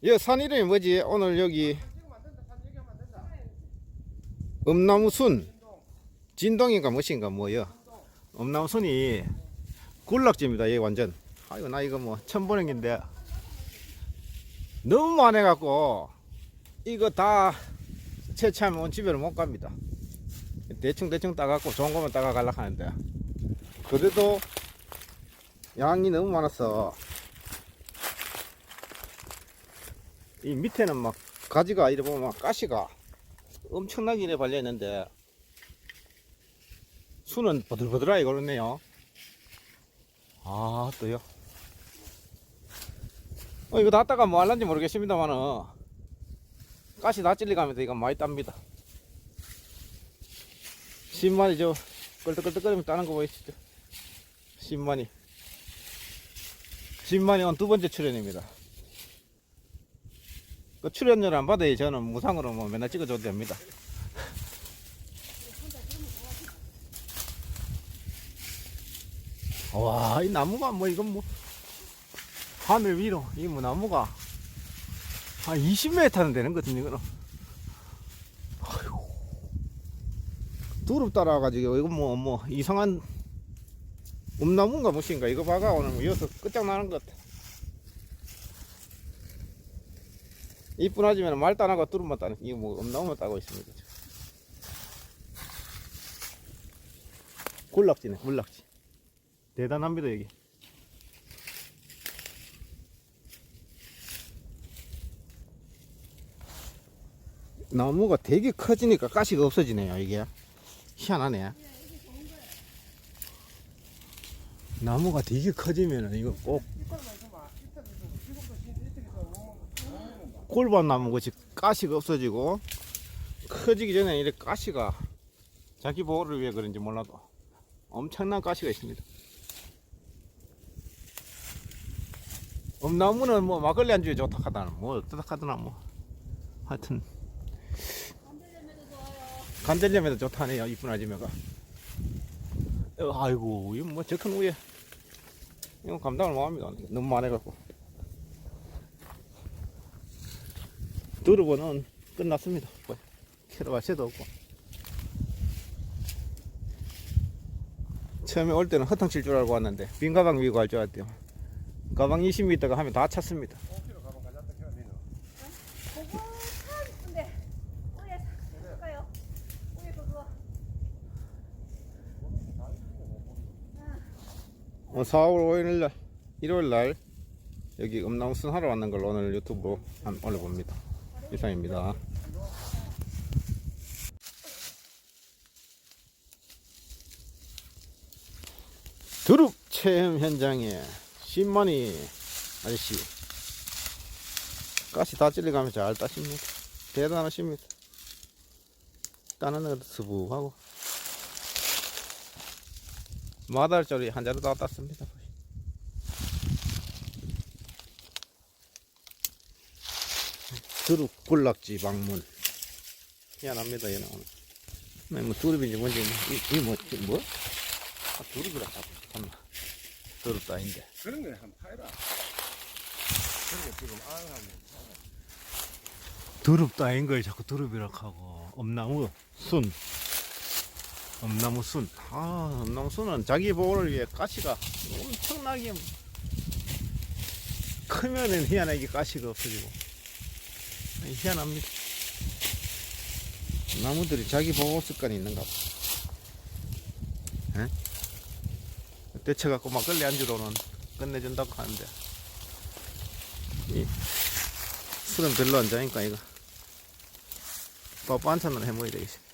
이산 이름이 뭐지? 오늘 여기 음나무순 진동인가 무엇인가 뭐요? 음나무순이 굴락지입니다. 얘 완전. 아이고 나 이거 뭐 처음 보는 긴데 너무 많아 갖고 이거 다 채취하면 집에를 못 갑니다. 대충 대충 따갖고 좋은 거만 따가 갈라 하는데 그래도 양이 너무 많아서 이 밑에는 막 가지가 이래 보면 막 가시가 엄청나게 이래 발려 있는데 수는 버들버들하게 걸었네요. 아 또요. 어 이거 놨다가 뭐 할란지 모르겠습니다만은 가시 다 찔리가면서 이거 많이 땁니다. 10만이 저 끌떡끌떡거리면 따는 거 보이시죠? 10만이 10만이 온 두 번째 출연입니다. 그 출연료를 안 받아야 저는 무상으로 뭐 맨날 찍어줘도 됩니다. 와, 이 나무가 뭐 이건 뭐 하늘 위로 이 뭐 나무가 한 20m는 되는 거거든요, 이거는. 두릅 따라가지고 이거 뭐뭐 이상한 음나무인가 무엇인가 이거 봐가 오늘 뭐 여기서 끝장나는 것 같아. 이뿐 하지만 말 따나고 두릅만 따는 이거 뭐 음나무만 따고 있습니다. 지금. 굴락지네 굴락지. 대단합니다 여기. 나무가 되게 커지니까 가시가 없어지네요 이게. 희한하네. 나무가 되게 커지면은 이거 꼭 골반 나무 같이 가시가 없어지고 커지기 전에 이렇게 가시가 자기 보호를 위해 그런지 몰라도 엄청난 가시가 있습니다. 엄나무는 뭐 막걸리 안주에 좋다 하다나 뭐 어떻다 하더나 뭐. 하여튼 간절염에도 좋다네요 이쁜 아줌마가. 어, 아이고 이거 뭐저큰 우에 이거 감당을 못합니다. 너무 많아갖고 두르보는 끝났습니다 뭐, 캐러갈 새도 없고 처음에 올 때는 허탕 칠 줄 알고 왔는데 빈 가방 위고 갈 줄 알았대요 가방 20m가 하면 다 찼습니다 그거 참 근데 우에 살까요? 우에 그거 어, 4월 5일 날, 일요일 날 여기 음나무순 하러 왔는 걸 오늘 유튜브로 한 올려봅니다. 이상입니다. 두릅 체험 현장에 신만이 아저씨 가시 다 찔러가면서 잘 따십니다. 대단하십니다. 따는 것도 수북하고 마달짜리 한 자루 다 땄습니다. 두릅 굴락지 방문. 희한합니다, 얘는 오늘. 네, 뭐 두릅인지 뭔지, 뭐, 이, 이 뭐, 이 뭐? 아, 두릅이라 하고, 참나. 두릅도 아닌데. 그런 거에 한 파이라. 그런 거 지금 아하면 두릅도 아닌 걸 자꾸 두릅이라 하고, 엄나무 순. 엄나무 순. 아, 엄나무 순은 자기 보호를 위해 가시가 엄청나게 크면은 희한하게 가시가 없어지고. 희한합니다. 나무들이 자기 보호 습관이 있는가 봐. 에? 데쳐갖고 막걸리 안주로는 끝내준다고 하는데. 이 술은 별로 안 자니까 이거. 밥 반찬을 해 먹어야 되겠어.